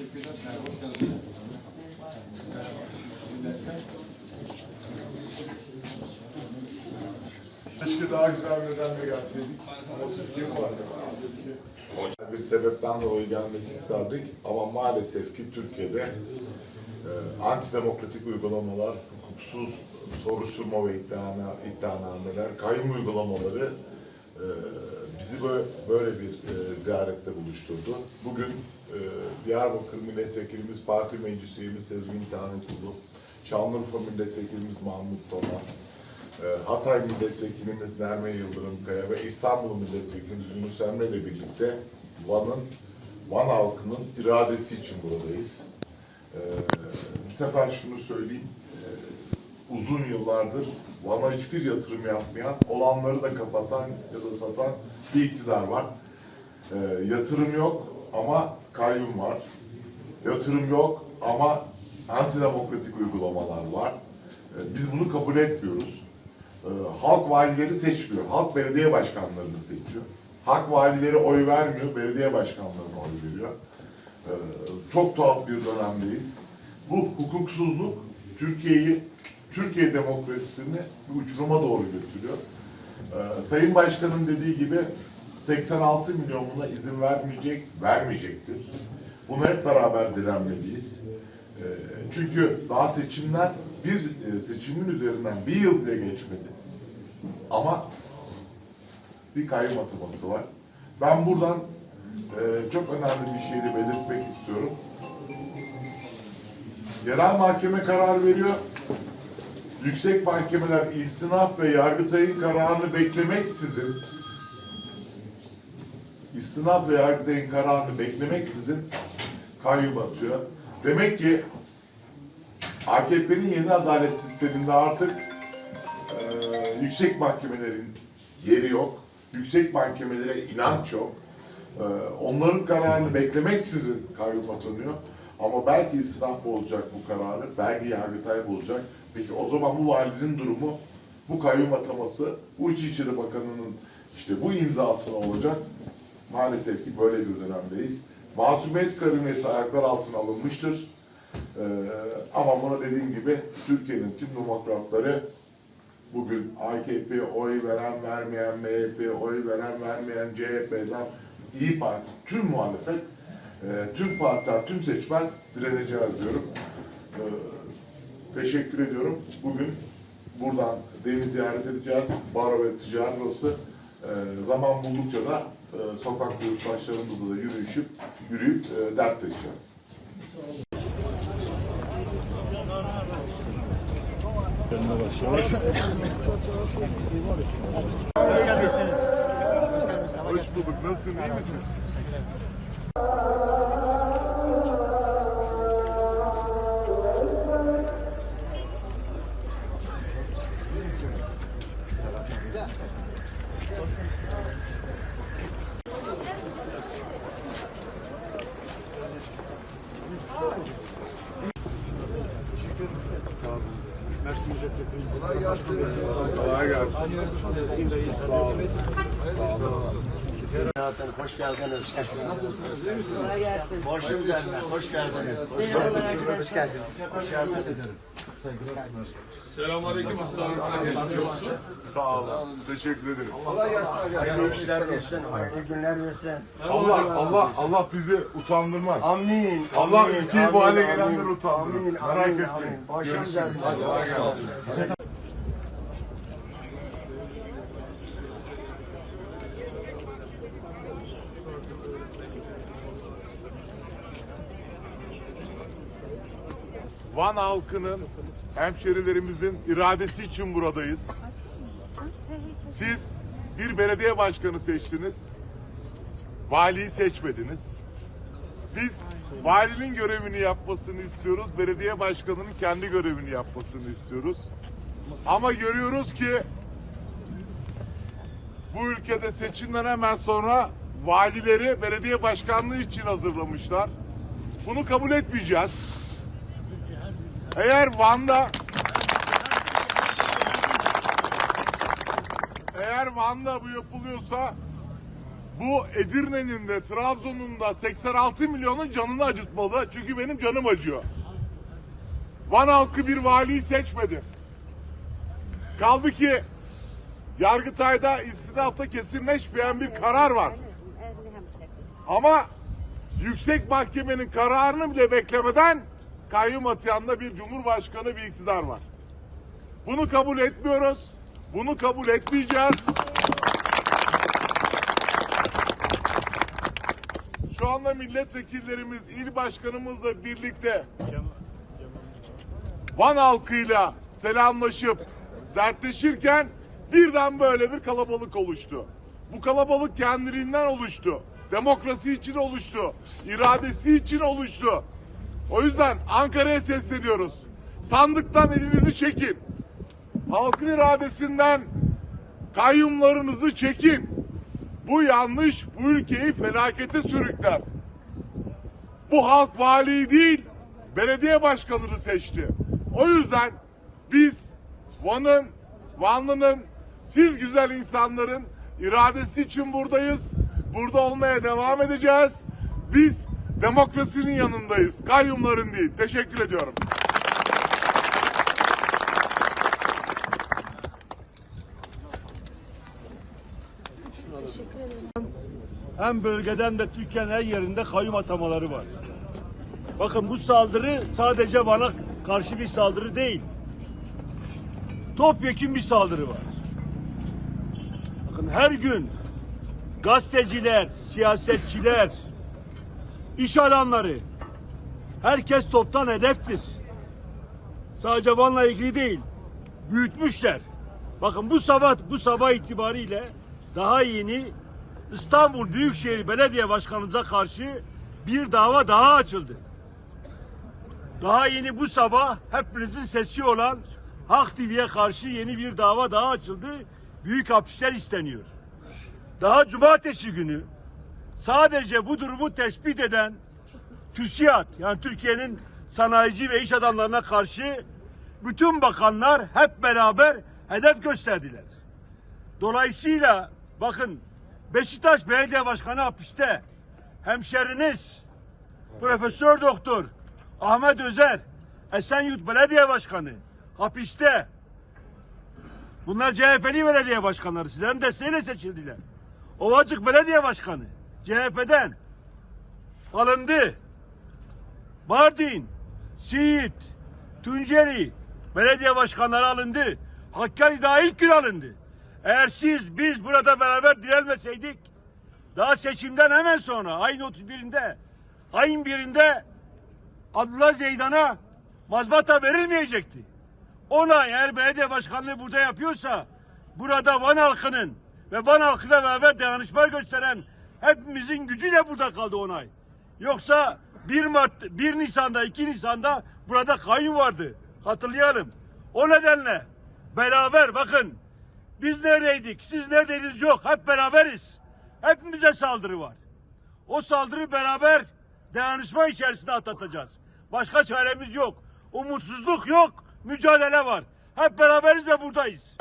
Teşekkür ederim. Sen hoş geldiniz. Keşke daha güzel bir nedenle gelseydik. Ama Türkiye vardı. Bir sebepten dolayı gelmek isterdik ama maalesef ki Türkiye'de e, antidemokratik uygulamalar, hukuksuz soruşturma ve iddiana, iddianameler, kayyum uygulamaları e, bizi böyle, böyle bir e, ziyarette buluşturdu. Bugün e, Diyarbakır Milletvekilimiz, Parti Meclis Üyemiz Sezgin Tanrıkulu, Şanlıurfa Milletvekilimiz Mahmut Toman, e, Hatay Milletvekilimiz Nerme Yıldırım Kaya ve İstanbul Milletvekilimiz Yunus Emre ile birlikte Van'ın, Van halkının iradesi için buradayız. E, bir sefer şunu söyleyeyim, e, uzun yıllardır Van'a hiçbir yatırım yapmayan, olanları da kapatan ya da satan bir iktidar var. E, yatırım yok ama kayyum var. Yatırım yok ama antidemokratik uygulamalar var. E, Biz bunu kabul etmiyoruz. E, Halk valileri seçmiyor. Halk belediye başkanlarını seçiyor. Halk valileri oy vermiyor, belediye başkanlarına oy veriyor. E, Çok tuhaf bir dönemdeyiz. Bu hukuksuzluk Türkiye'yi, Türkiye demokrasisini bir uçuruma doğru götürüyor. Sayın Başkan'ın dediği gibi 86 milyon buna izin vermeyecek, vermeyecektir. Bunu hep beraber direnmeliyiz. E, Çünkü daha seçimler bir e, seçimin üzerinden bir yıl bile geçmedi. Ama bir kayyum ataması var. Ben buradan e, çok önemli bir şeyi belirtmek istiyorum. Yerel mahkeme karar veriyor. Yüksek mahkemeler istinaf ve Yargıtay'ın kararını beklemeksizin istinaf ve Yargıtay'ın kararını beklemeksizin kayyum atıyor. Demek ki AKP'nin yeni adalet sisteminde artık e, yüksek mahkemelerin yeri yok. Yüksek mahkemelere inanç yok. E, onların kararını beklemeksizin kayyum atanıyor. Ama belki istinaf olacak bu kararı, belki Yargıtay bulacak. Peki o zaman bu valinin durumu, bu kayyum ataması, bu İçişleri Bakanı'nın işte bu imzasına olacak. Maalesef ki böyle bir dönemdeyiz. Masumiyet karinesi ayaklar altına alınmıştır. Ee, ama buna dediğim gibi Türkiye'nin tüm demokratları bugün AKP oy veren vermeyen, MHP oy veren vermeyen, CHP'den İyi Parti, tüm muhalefet, e, tüm partiler, tüm seçmen direneceğiz diyorum. Ee, teşekkür ediyorum. Bugün buradan demi ziyaret edeceğiz. Baro ve ticaret odası. Ee, zaman buldukça da e, sokak yurttaşlarımızla da yürüyüşüp, yürüyüp e, dertleşeceğiz. Hoş geldiniz. Hoş bulduk. Nasılsın? iyi misin? Mersin Milletvekili. Kolay gelsin. Sezgin Bey. Sağ olun. Sağ olun. Zaten hoş geldiniz. Kolay gelsin. Borçum üzerine hoş geldiniz. Hoş geldiniz. arkadaşlar. Hoş geldiniz. Hoş geldiniz. Selamünaleyküm hastalarınıza geçmiş olsun. Sağ olun. Teşekkür ederim. Hayırlı işler versin. Hayırlı günler versin. Allah Allah Allah bizi utandırmaz. Amin. Allah ülkeyi bu hale amin, utandırır. Merak etmeyin. amin. Borçum Görüşürüz. üzerine. Kolay gelsin. Van halkının, hemşerilerimizin iradesi için buradayız. Siz bir belediye başkanı seçtiniz. Valiyi seçmediniz. Biz valinin görevini yapmasını istiyoruz. Belediye başkanının kendi görevini yapmasını istiyoruz. Ama görüyoruz ki bu ülkede seçimden hemen sonra valileri belediye başkanlığı için hazırlamışlar. Bunu kabul etmeyeceğiz. Eğer Van'da eğer Van'da bu yapılıyorsa bu Edirne'nin de Trabzon'un da 86 milyonun canını acıtmalı. Çünkü benim canım acıyor. Van halkı bir valiyi seçmedi. Kaldı ki Yargıtay'da istinafta kesinleşmeyen bir karar var. Ama yüksek mahkemenin kararını bile beklemeden kayyum atayanda bir cumhurbaşkanı bir iktidar var. Bunu kabul etmiyoruz. Bunu kabul etmeyeceğiz. Şu anda milletvekillerimiz, il başkanımızla birlikte Van halkıyla selamlaşıp dertleşirken birden böyle bir kalabalık oluştu. Bu kalabalık kendiliğinden oluştu. Demokrasi için oluştu. iradesi için oluştu. O yüzden Ankara'ya sesleniyoruz. Sandıktan elinizi çekin. Halkın iradesinden kayyumlarınızı çekin. Bu yanlış bu ülkeyi felakete sürükler. Bu halk valiyi değil, belediye başkanını seçti. O yüzden biz Van'ın, Vanlı'nın, siz güzel insanların iradesi için buradayız. Burada olmaya devam edeceğiz. Biz demokrasinin yanındayız. Kayyumların değil. Teşekkür ediyorum. hem bölgeden de Türkiye'nin her yerinde kayyum atamaları var. Bakın bu saldırı sadece bana karşı bir saldırı değil. Topyekun bir saldırı var. Bakın her gün gazeteciler, siyasetçiler, iş adamları herkes toptan hedeftir. Sadece Van'la ilgili değil. Büyütmüşler. Bakın bu sabah bu sabah itibariyle daha yeni İstanbul Büyükşehir Belediye Başkanımıza karşı bir dava daha açıldı. Daha yeni bu sabah hepinizin sesi olan Hak TV'ye karşı yeni bir dava daha açıldı. Büyük hapisler isteniyor. Daha cumartesi günü sadece bu durumu tespit eden TÜSİAD yani Türkiye'nin sanayici ve iş adamlarına karşı bütün bakanlar hep beraber hedef gösterdiler. Dolayısıyla bakın Beşiktaş Belediye Başkanı hapiste. Hemşeriniz Profesör Doktor Ahmet Özer Esenyurt Belediye Başkanı hapiste. Bunlar CHP'li belediye başkanları. Sizlerin desteğiyle seçildiler. Ovacık Belediye Başkanı CHP'den alındı. Mardin, Siirt, Tunceli belediye başkanları alındı. Hakkari daha ilk gün alındı. Eğer siz biz burada beraber direnmeseydik daha seçimden hemen sonra ayın 31'inde ayın birinde Abdullah Zeydan'a mazbata verilmeyecekti. Ona eğer belediye başkanlığı burada yapıyorsa burada Van halkının ve Van halkıyla beraber dayanışma gösteren hepimizin gücüyle burada kaldı onay. Yoksa 1 Mart, 1 Nisan'da, 2 Nisan'da burada kayyum vardı. Hatırlayalım. O nedenle beraber bakın biz neredeydik, siz neredeydiniz yok. Hep beraberiz. Hepimize saldırı var. O saldırı beraber dayanışma içerisinde atlatacağız. Başka çaremiz yok. Umutsuzluk yok, mücadele var. Hep beraberiz ve buradayız.